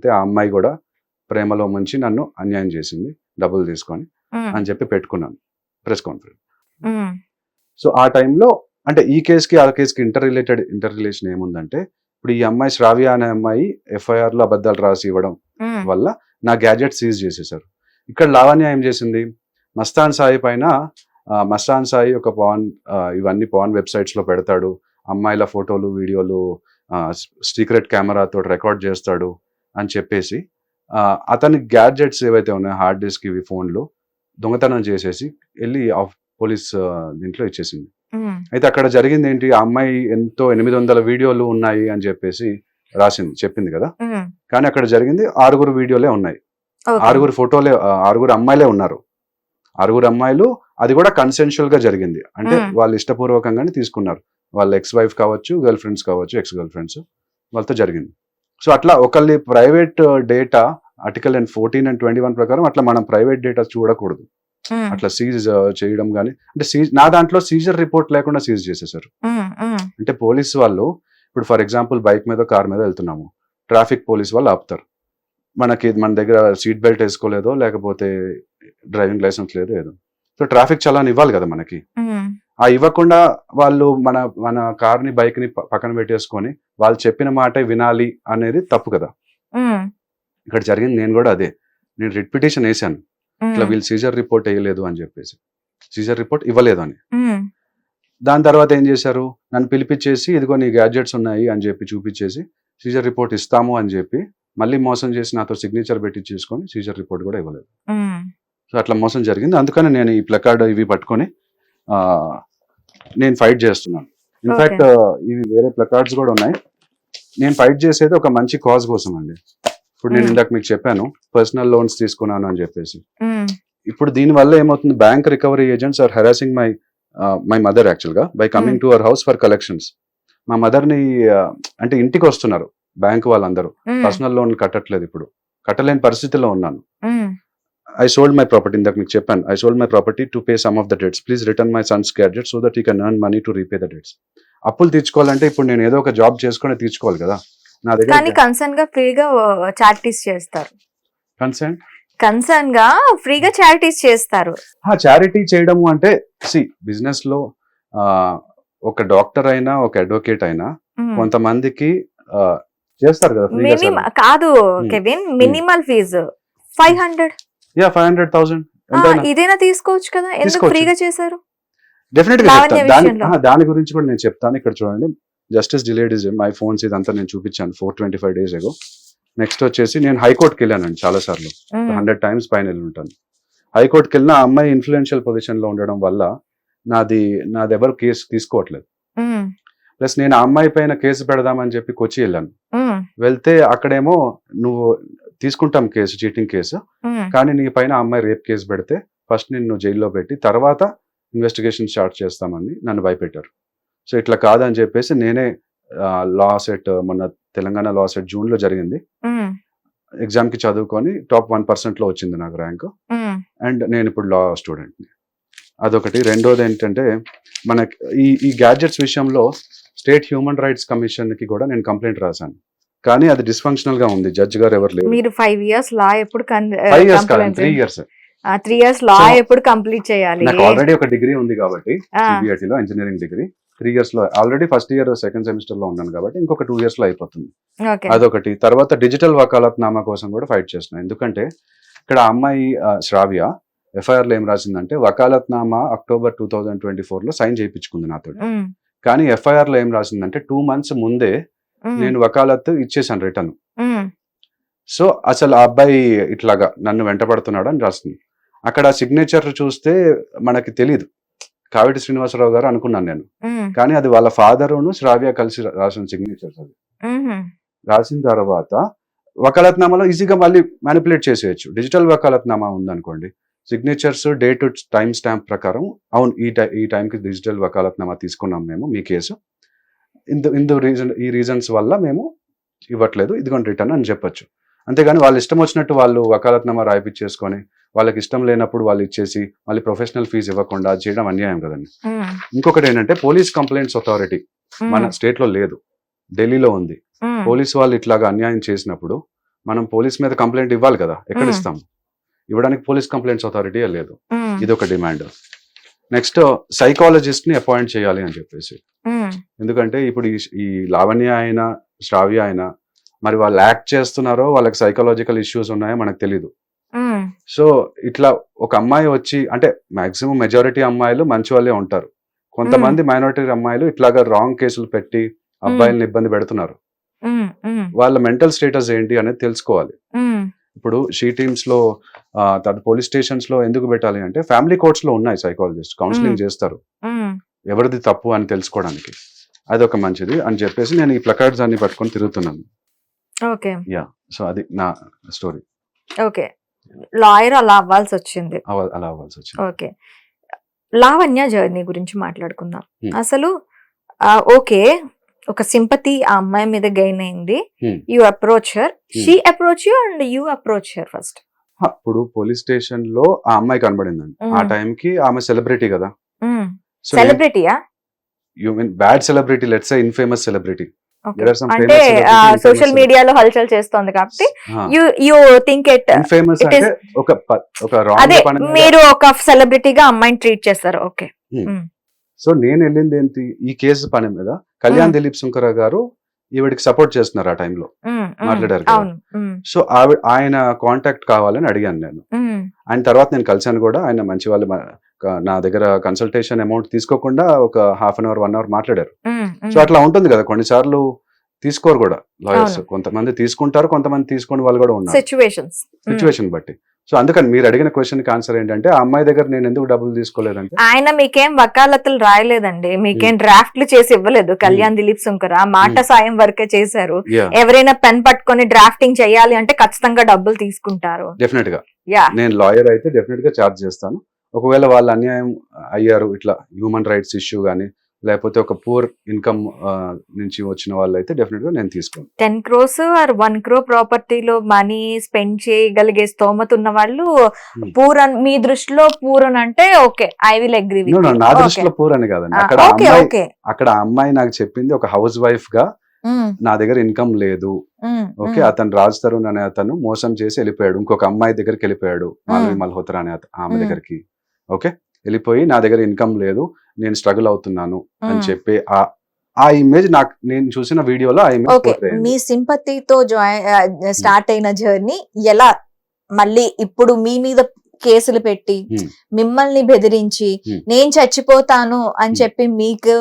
అయితే ఆ అమ్మాయి కూడా ప్రేమలో ముంచి నన్ను అన్యాయం చేసింది డబ్బులు తీసుకొని అని చెప్పి పెట్టుకున్నాను ప్రెస్ కాన్ఫరెన్స్. సో ఆ టైంలో అంటే ఈ కేసుకి ఆ కేసుకి ఇంటర్ రిలేటెడ్ ఇంటర్ రిలేషన్ ఏముందంటే ఇప్పుడు ఈ అమ్మాయి శ్రావ్య అనే అమ్మాయి ఎఫ్ఐఆర్లో అబద్ధాలు రాసి ఇవ్వడం వల్ల నా గ్యాడ్జెట్ సీజ్ చేసేసారు ఇక్కడ లావణ్య ఏం చేసింది? మస్తాన్ సాయి పైన మస్తాన్ సాయి ఒక పవన్ ఆ, ఇవన్నీ పవన్ వెబ్సైట్స్లో పెడతాడు. అమ్మాయిల ఫోటోలు వీడియోలు సీక్రెట్ కెమెరాతో రికార్డ్ చేస్తాడు. అని చెప్పేసి అతని గ్యాడ్జెట్స్ ఏవైతే ఉన్నాయో హార్డ్ డిస్క్ ఇవి ఫోన్లు దొంగతనం చేసేసి వెళ్ళి ఆఫ్ పోలీస్ దీంట్లో ఇచ్చేసింది. అయితే అక్కడ జరిగింది ఏంటి? ఆ అమ్మాయి ఎంతో ఎనిమిది వందల వీడియోలు ఉన్నాయి అని చెప్పేసి రాసింది చెప్పింది కదా? కానీ అక్కడ జరిగింది ఆరుగురు వీడియోలే ఉన్నాయి. ఆరుగురు ఫోటోలే ఆరుగురు అమ్మాయిలే ఉన్నారు. ఆరుగురు అమ్మాయిలు అది కూడా కన్సెన్షువల్గా జరిగింది. అంటే. వాళ్ళు ఇష్టపూర్వకంగానే తీసుకున్నారు. వాళ్ళ ఎక్స్ వైఫ్ కావచ్చు గర్ల్ ఫ్రెండ్స్ కావచ్చు ఎక్స్ గర్ల్ ఫ్రెండ్స్ వాళ్ళతో జరిగింది. సో అట్లా ఒకళ్ళి private data article and fourteen and twenty one ప్రకారం అట్లా మనం ప్రైవేట్ డేటా చూడకూడదు. అట్లా సీజ్ చేయడం కానీ అంటే సీజ్ నా దాంట్లో సీజర్ రిపోర్ట్ లేకుండా సీజ్ చేసేసారు. అంటే పోలీస్ వాళ్ళు ఇప్పుడు ఫర్ ఎగ్జాంపుల్ బైక్ మీద కార్ మీద వెళ్తున్నాము. ట్రాఫిక్ పోలీస్ వాళ్ళు ఆపుతారు. మనకి మన దగ్గర సీట్ బెల్ట్ వేసుకోలేదో లేకపోతే డ్రైవింగ్ లైసెన్స్ లేదో ఏదో. సో ట్రాఫిక్ చలాన్ ఇవ్వాలి కదా మనకి. ఆ ఇవ్వకుండా వాళ్ళు మన మన కార్ని బైక్ని ప- పక్కన పెట్టేసుకొని వాళ్ళు చెప్పిన మాట వినాలి అనేది తప్పు కదా. ఇక్కడ జరిగింది నేను కూడా అదే. నేను రిట్ పిటిషన్ వేసాను ఇట్లా వీళ్ళు సీజర్ రిపోర్ట్ వేయలేదు అని చెప్పేసి. సీజర్ రిపోర్ట్ ఇవ్వలేదు అని. దాని తర్వాత ఏం చేశారు? నన్ను పిలిపించేసి ఇదిగో నీ గ్యాడ్జెట్స్ ఉన్నాయి అని చెప్పి చూపించేసి సీజర్ రిపోర్ట్ ఇస్తాము అని చెప్పి మళ్ళీ మోసం చేసి నాతో సిగ్నేచర్ పెట్టి చేసుకొని సీజర్ రిపోర్ట్ కూడా ఇవ్వలేదు. సో అట్లా మోసం జరిగింది. అందుకని నేను ఈ ప్లకార్డ్ ఇవి పట్టుకొని నేను ఫైట్ చేస్తున్నాను. ఇన్ఫాక్ట్ ఇవి వేరే ప్లకార్డ్స్ కూడా ఉన్నాయి. నేను ఫైట్ చేసేది ఒక మంచి కాజ్ కోసం అండి. ఇప్పుడు నేను Hmm. ఇందాక మీకు చెప్పాను పర్సనల్ లోన్స్ తీసుకున్నాను అని చెప్పేసి. ఉమ్, ఇప్పుడు దీని వల్ల ఏమవుతుంది? Bank recovery agents are harassing my my mother actually by coming to our house for collections మా మదర్ని uh, అంటే ఇంటికి వస్తున్నారు బ్యాంక్ వాళ్ళందరూ. పర్సనల్ లోన్ కట్టట్లేదు ఇప్పుడు. కట్టలేని పరిస్థితిలో ఉన్నాను. ఐ సోల్డ్ మై ప్రాపర్టీ ఇందాక మీకు చెప్పాను. I sold my property to pay some of the debts please return my son's gadget so that he can earn money to repay the debts అప్పులు తీర్చుకోవాలంటే ఇప్పుడు నేను ఏదో ఒక జాబ్ చేసుకొని తీర్చుకోవాలి కదా. నా కానీ దగ్గర కన్సర్న్గా ఫ్రీగా చారిటీస్ చేస్తారు. కన్సెంట్ కన్సర్న్గా ఫ్రీగా చారిటీస్ చేస్తారు. చారిటీ చేయడము అంటే సి బిజినెస్లో ఒక డాక్టర్ అయినా ఒక అడ్వకేట్ అయినా. కొంతమందికి చేస్తారు కదా కాదు కెవిన్ మినిమల్ ఫీజు ఫైవ్ హండ్రెడ్ యా ఫైవ్ హండ్రెడ్ థౌసండ్ ఇదేనా తీసుకోవచ్చు కదా? ఎందుకు. ఫ్రీగా చేశారు? డెఫినెట్గా చెప్తాను. దాని దాని గురించి కూడా నేను చెప్తాను. ఇక్కడ చూడండి. Justice delayed is my phones ఇదంతా నేను చూపించాను four twenty five days ago next వచ్చేసి నేను హైకోర్టుకి వెళ్ళానండి చాలా సార్లు హండ్రెడ్ టైమ్స్ పైన వెళ్ళి ఉంటాను. హైకోర్టుకి వెళ్ళిన ఆ అమ్మాయి ఇన్ఫ్లుయెన్షియల్ పొజిషన్లో ఉండడం వల్ల నాది నాది ఎవరు కేసు తీసుకోవట్లేదు. ప్లస్ నేను ఆ అమ్మాయి పైన కేసు పెడదామని చెప్పి కొచ్చి వెళ్ళాను. వెళ్తే అక్కడేమో నువ్వు తీసుకుంటాం కేసు చీటింగ్ కేసు. కానీ నీ పైన అమ్మాయి రేప్ కేసు పెడితే ఫస్ట్ నిన్ను జైల్లో పెట్టి తర్వాత ఇన్వెస్టిగేషన్ స్టార్ట్ చేస్తామని నన్ను భయపెట్టారు. సో ఇట్లా కాదని చెప్పేసి నేనే లా సెట్ మొన్న తెలంగాణ లా సెట్ జూన్లో జరిగింది ఎగ్జామ్కి చదువుకొని టాప్ వన్ పర్సెంట్లో వచ్చింది నాకు ర్యాంక్. అండ్ నేను ఇప్పుడు లా స్టూడెంట్ని అదొకటి. రెండోది ఏంటంటే మనకి ఈ ఈ గ్యాడ్జెట్స్ విషయంలో స్టేట్ హ్యూమన్ రైట్స్ కమిషన్కి కూడా నేను కంప్లైంట్ రాశాను. కానీ అది డిస్ఫంక్షనల్గా ఉంది. జడ్జ్ గారు ఎవరు లేరు. మీరు ఫైవ్ ఇయర్స్ లా ఎప్పుడు ఫైవ్ ఇయర్స్ కాదు three years three years law ఎప్పుడు కంప్లీట్ చేయాలి? నాకు ఆల్రెడీ ఒక డిగ్రీ ఉంది కాబట్టి లో ఇంజనీరింగ్ డిగ్రీ త్రీ ఇయర్స్లో ఆల్రెడీ ఫస్ట్ ఇయర్ సెకండ్ సెమిస్టర్లో ఉన్నాను కాబట్టి ఇంకొక టూ ఇయర్స్లో అయిపోతుంది. అదొకటి. తర్వాత డిజిటల్ వకాలత్ నామా కోసం కూడా ఫైట్ చేస్తున్నాను ఎందుకంటే ఇక్కడ అమ్మాయి శ్రావ్య ఎఫ్ఐఆర్లో ఏం రాసిందంటే vakalat Nama October two thousand twenty ఫోర్లో సైన్ చేయించుకుంది నాతో కానీ ఎఫ్ఐఆర్లో ఏం రాసిందంటే టూ మంత్స్ ముందే నేను వకాలత్ ఇచ్చేసాను రిటర్న్. సో అసలు ఆ అబ్బాయి ఇట్లాగా నన్ను వెంటబడుతున్నాడు అని రాసింది. అక్కడ సిగ్నేచర్ చూస్తే మనకి తెలియదు కావిటి శ్రీనివాసరావు గారు అనుకున్నాను నేను. కానీ అది వాళ్ళ ఫాదరును శ్రావ్య కలిసి రాసిన సిగ్నేచర్స్ అది. రాసిన తర్వాత వకాలత్నామాలో ఈజీగా మళ్ళీ మ్యానిపులేట్ చేసేయచ్చు. డిజిటల్ వకాలత్నామా ఉందనుకోండి. సిగ్నేచర్స్ డేట్ టైం స్టాంప్ ప్రకారం అవును ఈ టై ఈ టైంకి డిజిటల్ వకాలత్నామా తీసుకున్నాం మేము మీ కేసు. ఇందు ఇందు రీజన్ ఈ రీజన్స్ వల్ల మేము ఇవ్వట్లేదు. ఇదిగోండి రిటర్న్ అని చెప్పొచ్చు. అంతేగాని వాళ్ళు ఇష్టం వచ్చినట్టు వాళ్ళు వకాలత్నామా రాయిపించేసుకొని వాళ్ళకి ఇష్టం లేనప్పుడు వాళ్ళు ఇచ్చేసి మళ్ళీ ప్రొఫెషనల్ ఫీజు ఇవ్వకుండా చేయడం అన్యాయం కదండి. ఇంకొకటి ఏంటంటే పోలీస్ కంప్లైంట్స్ అథారిటీ మన స్టేట్లో లేదు. ఢిల్లీలో ఉంది. పోలీస్ వాళ్ళు ఇట్లాగా అన్యాయం చేసినప్పుడు మనం పోలీస్ మీద కంప్లైంట్ ఇవ్వాలి కదా. ఎక్కడ. ఇస్తాం? ఇవ్వడానికి పోలీస్ కంప్లైంట్స్ అథారిటీ లేదు. ఇది ఒక డిమాండ్ నెక్స్ట్ సైకాలజిస్ట్ని అపాయింట్ చేయాలి అని చెప్పేసి. ఎందుకంటే ఇప్పుడు ఈ లావణ్య అయినా శ్రావ్య అయినా మరి వాళ్ళు యాక్ట్ చేస్తున్నారో వాళ్ళకి సైకలాజికల్ ఇష్యూస్ ఉన్నాయో మనకు తెలియదు ఉమ్, సో ఇట్లా ఒక అమ్మాయి వచ్చి అంటే మాక్సిమం మెజారిటీ అమ్మాయిలు మంచి వాళ్ళే ఉంటారు. కొంతమంది మైనారిటీ అమ్మాయిలు ఇట్లాగా రాంగ్ కేసులు పెట్టి అబ్బాయిలను ఇబ్బంది పెడుతున్నారు. వాళ్ళ మెంటల్ స్టేటస్ ఏంటి అనేది తెలుసుకోవాలి. ఇప్పుడు షీ టీమ్స్లో ఆ, తర్వాత పోలీస్ స్టేషన్స్లో ఎందుకు పెట్టాలి అంటే ఫ్యామిలీ కోర్ట్స్లో ఉన్నాయి సైకాలజిస్ట్ కౌన్సిలింగ్. చేస్తారు. ఎవరిది తప్పు అని తెలుసుకోవడానికి. అదొక మంచిది అని చెప్పేసి నేను ఈ ప్లకార్డ్స్ అన్ని పట్టుకొని తిరుగుతున్నాను. ఓకే. సో అది నా స్టోరీ ఓకే. లాయర్ అలా అవ్వాల్సి వచ్చింది. అలా అవ్వాల్సి వచ్చింది. ఓకే. లావణ్య జర్నీ గురించి మాట్లాడుకుందాం. అసలు ఓకే ఒక సింపతి ఆ అమ్మాయి మీద గెయిన్ అయింది. Hmm. You approach her she approach you and you approach her first అప్పుడు పోలీస్ స్టేషన్లో ఆ అమ్మాయి కనబడిందండి. Hmm. ఆ టైం కి ఆమె సెలబ్రిటీ కదా. సెలబ్రిటీయా you mean bad celebrity let's infamous celebrity అంటే సోషల్. మీడియాలో హల్చల్ చేస్తోంది కాబట్టి you you think It is- అంటే ఒక ఒక రాంగ్ మీరు ఒక సెలబ్రిటీగా అమ్మాయిని ట్రీట్ చేస్తారు. ఓకే సో నేను వెళ్ళింది ఏంటి? ఈ కేసు పని మీద కళ్యాణ్. దిలీప్ సుంకర గారు ఈవిడికి సపోర్ట్ చేస్తున్నారు ఆ టైంలో మాట్లాడారు సో ఆవిడ ఆయన కాంటాక్ట్ కావాలని అడిగాను నేను. ఆయన తర్వాత నేను కలిశాను కూడా. ఆయన మంచి వాళ్ళు నా దగ్గర కన్సల్టేషన్ అమౌంట్ తీసుకోకుండా ఒక half an hour one hour మాట్లాడారు. సో అట్లా ఉంటుంది కదా కొన్నిసార్లు. తీసుకోరు కూడా లాయర్స్. కొంతమంది తీసుకుంటారు కొంతమంది తీసుకోని వాళ్ళు కూడా ఉన్నారు. సిచ్యువేషన్ బట్టి. సో అందుకని మీరు అడిగిన క్వశ్చన్కి ఆన్సర్ ఏంటంటే ఆ అమ్మాయి దగ్గర నేను ఎందుకు డబ్బులు తీసుకోలేదంటే? ఆయన మీకేం వకాలతులు రాయలేదండి. మీకేం డ్రాఫ్ట్లు చేసి ఇవ్వలేదు. కళ్యాణ్ దిలీప్ సుంకర మాట Hmm. సాయం వరకే చేశారు. ఎవరైనా పెన్ పట్టుకొని డ్రాఫ్టింగ్ చేయాలి అంటే ఖచ్చితంగా డబ్బులు తీసుకుంటారు. డెఫినెట్గా. యా నేను లాయర్ అయితే డెఫినెట్గా ఛార్జ్ చేస్తాను. ఒకవేళ వాళ్ళు అన్యాయం అయ్యారు ఇట్లా హ్యూమన్ రైట్స్ ఇష్యూ కానీ లేకపోతే ఒక పూర్ ఇన్కమ్ నుంచి వచ్చిన వాళ్ళు అయితే డెఫినెట్గా నేను తీసుకోను. Ten crores or one crore ప్రాపర్టీలో money spend చేయగలిగే స్తోమత ఉన్న వాళ్ళు పూరన్ మీ దృష్టిలో పూరన్ అంటే ఓకే ఐ విల్ అగ్రీ నా దృష్టిలో పూర్ అని కాదండి. అక్కడ అమ్మాయి అక్కడ అమ్మాయి నాకు చెప్పింది ఒక హౌస్ వైఫ్గా నా దగ్గర ఇన్కమ్ లేదు. ఓకే అతను రాజ్ తరుణ్ అనే అతను మోసం చేసి వెళ్ళిపోయాడు. ఇంకొక అమ్మాయి దగ్గరికి వెళ్ళిపోయాడు. మాధవి మల్హోత్రా అనే ఆమె. దగ్గరికి. ఓకే? వెళ్ళిపోయి నా దగ్గర ఇన్కమ్ లేదు నేను స్ట్రగుల్ అవుతున్నాను అని చెప్పి ఆ ఆ ఇమేజ్ నాకు నేను చూసిన వీడియోలో ఆ ఇమేజ్ ఓకే మీ సింపతితో జాయిన్ స్టార్ట్ అయిన జర్నీ ఎలా? మళ్ళీ ఇప్పుడు మీ మీద కేసులు పెట్టి. మిమ్మల్ని బెదిరించి. నేను చచ్చిపోతాను అని. చెప్పి మీకు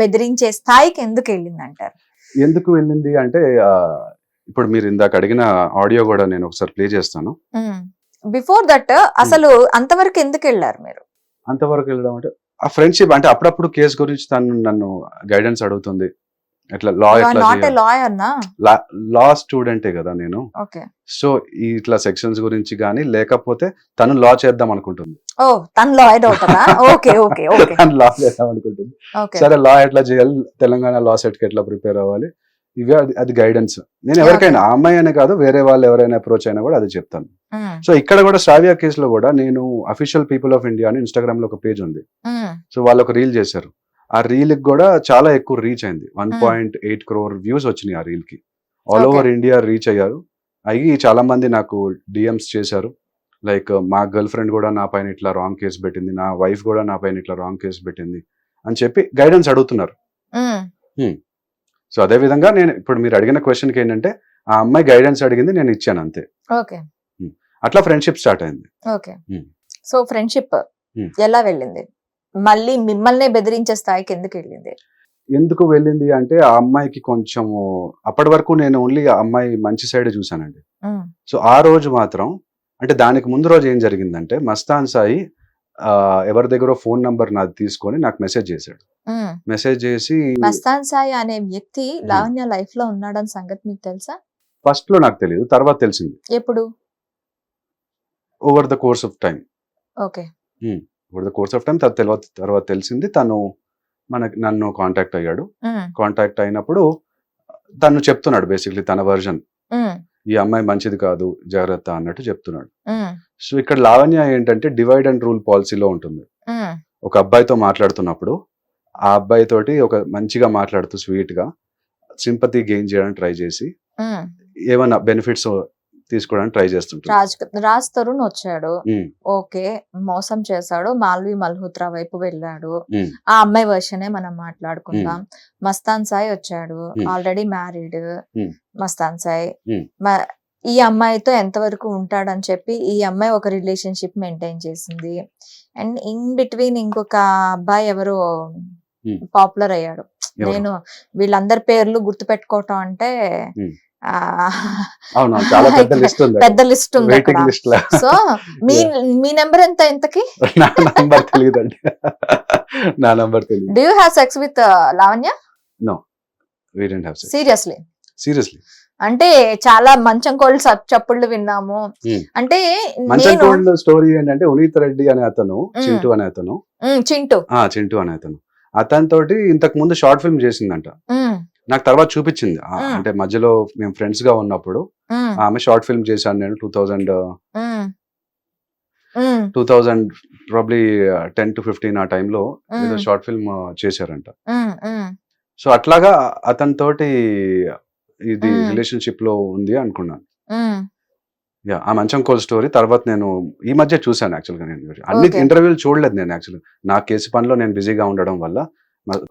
బెదిరించే స్థాయికి ఎందుకు వెళ్ళింది అంటారు ఎందుకు వెళ్ళింది అంటే ఇప్పుడు మీరు ఇందాక అడిగిన ఆడియో కూడా నేను ఒకసారి ప్లే చేస్తాను. బిఫోర్ దట్ అసలు అంతవరకు ఎందుకు వెళ్ళారు మీరు? అంతవరకు వెళ్ళడం అంటే ఆ ఫ్రెండ్షిప్ అంటే అప్పుడప్పుడు కేసు గురించి తను నన్ను గైడెన్స్ అడుగుతుంది. ఎట్లా లా ఎట్లా లా స్టూడెంటే కదా నేను. సో ఇట్లా సెక్షన్స్ గురించి కానీ లేకపోతే తను లా చేద్దాం అనుకుంటుంది. తను లా చేద్దాం అనుకుంటుంది. సరే లా ఎట్లా చేయాలి? తెలంగాణ లా సెట్కి ఎట్లా ప్రిపేర్ అవ్వాలి? ఇవే అది- అది గైడెన్స్ నేను ఎవరికైనా ఆ అమ్మాయి అనే కాదు వేరే వాళ్ళు ఎవరైనా అప్రోచ్ అయినా కూడా అది చెప్తాను. సో ఇక్కడ కూడా శ్రావ్య కేసులో కూడా నేను అఫీషియల్ పీపుల్ ఆఫ్ ఇండియా అని ఇన్స్టాగ్రామ్లో ఒక పేజ్ ఉంది. సో వాళ్ళు ఒక రీల్ చేశారు. ఆ రీల్కి కూడా చాలా ఎక్కువ రీచ్ అయింది. One Hmm. Point eight crore views వచ్చినాయి ఆ రీల్కి. ఆల్. ఓవర్ ఇండియా రీచ్ అయ్యారు. అయ్యి చాలా మంది నాకు డిఎమ్స్ చేశారు. లైక్ మా గర్ల్ ఫ్రెండ్ కూడా నా పైన ఇట్లా రాంగ్ కేసు పెట్టింది. నా వైఫ్ కూడా నా పైన ఇట్లా రాంగ్ కేసు పెట్టింది. అని చెప్పి గైడెన్స్ అడుగుతున్నారు. సో అదే విధంగా నేను ఇప్పుడు మీరు అడిగిన క్వశ్చన్కి ఏంటంటే ఆ అమ్మాయి గైడెన్స్ అడిగింది నేను ఇచ్చాను అంతే. ఓకే. అట్లా ఫ్రెండ్షిప్ స్టార్ట్ అయింది. ఓకే. So friendship. ఎలా వెళ్ళింది? మళ్ళీ మిమ్మల్నే బెదిరించే స్థాయికి ఎందుకు వెళ్ళింది? ఎందుకు వెళ్ళింది అంటే ఆ అమ్మాయికి కొంచెం అప్పటి వరకు నేను ఓన్లీ ఆ అమ్మాయి మంచి సైడ్ చూసానండి సో ఆ రోజు మాత్రం అంటే దానికి ముందు రోజు ఏం జరిగిందంటే మస్తాన్ సాయి ఎవరి దగ్గర ఫోన్ నంబర్ నాది తీసుకొని నాకు మెసేజ్ చేశాడు. మెసేజ్ చేసి మస్తాన్ సాయి అనే వ్యక్తి లావణ్య లైఫ్లో ఉన్నాడని సంగతి మీకు తెలుసా? ఫస్ట్లో నాకు తెలియదు తర్వాత తెలిసింది. ఎప్పుడు? Over the course of time okay. Over the course of time తర్వాత తర్వాత తెలిసింది తను మనకి నన్ను కాంటాక్ట్ అయ్యాడు. కాంటాక్ట్ అయినప్పుడు తను చెప్తున్నాడు బేసిక్లీ తన వర్జన్ ఈ అమ్మాయి మంచిది కాదు జాగ్రత్త అన్నట్టు చెప్తున్నాడు. సో ఇక్కడ లావణ్య ఏంటంటే డివైడ్ అండ్ రూల్ పాలసీలో ఉంటుంది. ఒక అబ్బాయితో మాట్లాడుతున్నప్పుడు ఆ అబ్బాయి తోటి ఒక మంచిగా మాట్లాడుతూ స్వీట్గా సింపతి గెయిన్ చేయడానికి ట్రై చేసి ఏమైనా బెనిఫిట్స్ తీసుకోవడానికి ట్రై చేస్తుంటుంది. రాజ్ రాజ్ తరుణ్ వచ్చాడు. ఓకే మోసం చేశాడు. మాల్వి మల్హోత్రా వైపు వెళ్ళాడు. ఆ అమ్మాయి వర్షనే మనం మాట్లాడుకుందాం. మస్తాన్ సాయి వచ్చాడు. Already married. మస్తాన్ సాయి. ఈ అమ్మాయితో ఎంతవరకు ఉంటాడని చెప్పి ఈ అమ్మాయి ఒక రిలేషన్షిప్ మెయింటైన్ చేసింది. అండ్ ఇన్ బిట్వీన్ ఇంకొక అబ్బాయి ఎవరో. పాపులర్ అయ్యాడు? నేను వీళ్ళందరి పేర్లు గుర్తు పెట్టుకోవటం అంటే పెద్ద లిస్ట్ ఉంది సో మీ మీ నెంబర్ ఎంత ఇంతకి? నా నంబర్ తెలియదండి నా నంబర్ తెలియదు do you have sex with Lavanya? We didn't have sex seriously seriously అంటే చాలా మంచం కోళ్ళు చప్- చప్పుళ్ళు విన్నాము. అంటే మంచం కోల్డ్ స్టోరీ ఏంటంటే ఉనీత్ రెడ్డి అనే అతను. చింటూ అనే అతను. చింటూ. ఆ చింటూ అనే అతను. అతనితోటి ఇంతకు ముందు షార్ట్ ఫిల్మ్ చేసిందంట. నాకు తర్వాత చూపించింది. అంటే మధ్యలో మేము ఫ్రెండ్స్గా ఉన్నప్పుడు ఆమె షార్ట్ ఫిల్మ్ చేశాను నేను two thousand two thousand probably ten to fifteen ఆ టైంలో ఏదో షార్ట్ ఫిల్మ్ చేశారంట. సో అట్లాగా అతనితోటి ఇది. రిలేషన్షిప్లో ఉంది అనుకున్నాను. యా ఆ మంచం కోల్ స్టోరీ తర్వాత నేను ఈ మధ్య చూశాను యాక్చువల్గా నేను అన్ని. ఇంటర్వ్యూలు చూడలేదు నేను యాక్చువల్ నా కేసు పనిలో నేను బిజీగా ఉండడం వల్ల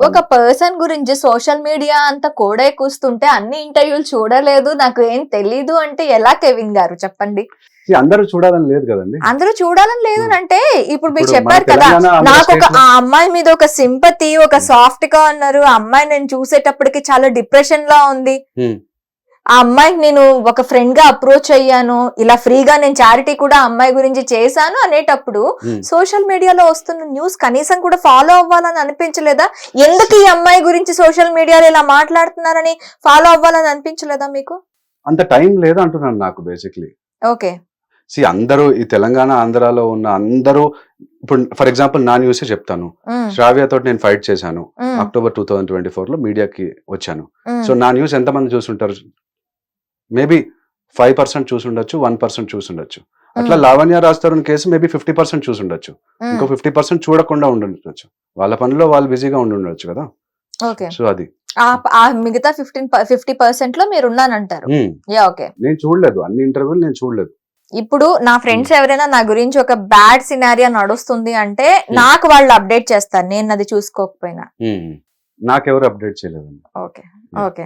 ఒక పర్సన్ గురించి సోషల్ మీడియా అంతా కోడే కూస్తుంటే అన్ని ఇంటర్వ్యూలు చూడలేదు నాకు ఏం తెలీదు అంటే ఎలా కెవిన్ గారు? చెప్పండి. అందరూ చూడాలని లేదు కదండి. అందరూ చూడాలని లేదు అంటే ఇప్పుడు మీరు చెప్పారు కదా నాకు ఒక ఆ అమ్మాయి మీద ఒక సింపతి ఒక సాఫ్ట్గా ఉన్నారు. ఆ అమ్మాయి నేను చూసేటప్పటికి చాలా డిప్రెషన్ లా ఉంది. ఆ అమ్మాయికి నేను ఒక ఫ్రెండ్గా అప్రోచ్ అయ్యాను. ఇలా ఫ్రీగా నేను చారిటీ కూడా అమ్మాయి గురించి చేశాను అనేటప్పుడు Hmm. సోషల్ మీడియాలో వస్తున్న న్యూస్ కనీసం కూడా ఫాలో అవ్వాలని అనిపించలేదా? ఎందుకు ఈ అమ్మాయి గురించి సోషల్ మీడియాలో ఇలా మాట్లాడుతున్నారని ఫాలో అవ్వాలని అనిపించలేదా మీకు? అంత టైం లేదు అంటున్నాను నాకు బేసిక్లీ ఓకే. సి అందరూ ఈ తెలంగాణ ఆంధ్రాలో ఉన్న అందరూ ఇప్పుడు ఫర్ ఎగ్జాంపుల్ నా న్యూసే చెప్తాను. శ్రావ్య తోటి నేను ఫైట్ చేశాను. అక్టోబర్ టూ థౌసండ్ ట్వంటీ ఫోర్లో మీడియాకి వచ్చాను. సో నా న్యూస్ ఎంతమంది చూసుంటారు? మేబీ ఫైవ్ పర్సెంట్ చూసుండొచ్చు వన్ పర్సెంట్ చూసుండొచ్చు. అట్లా లావణ్య రాస్తారు కేసు మేబీ ఫిఫ్టీ పర్సెంట్ చూసుండొచ్చు. ఇంకో ఫిఫ్టీ పర్సెంట్ చూడకుండా ఉండుండొచ్చు. వాళ్ళ పనిలో వాళ్ళు బిజీగా ఉండుండొచ్చు కదా. ఓకే. సో అది. ఆ మిగతా ఫిఫ్టీన్ ఫిఫ్టీ పర్సెంట్లో మీరు ఉన్నానంటారు. Yeah okay. నేను చూడలేదు. అన్ని ఇంటర్వ్యూలు నేను చూడలేదు. ఇప్పుడు నా ఫ్రెండ్స్ ఎవరైనా నా గురించి ఒక బ్యాడ్ సినారియా నడుస్తుంది అంటే నాకు వాళ్ళు అప్డేట్ చేస్తారు. నేను అది చూసుకోకపోయినా. నాకెవరు అప్డేట్ చేయలేదండి. Okay. Okay.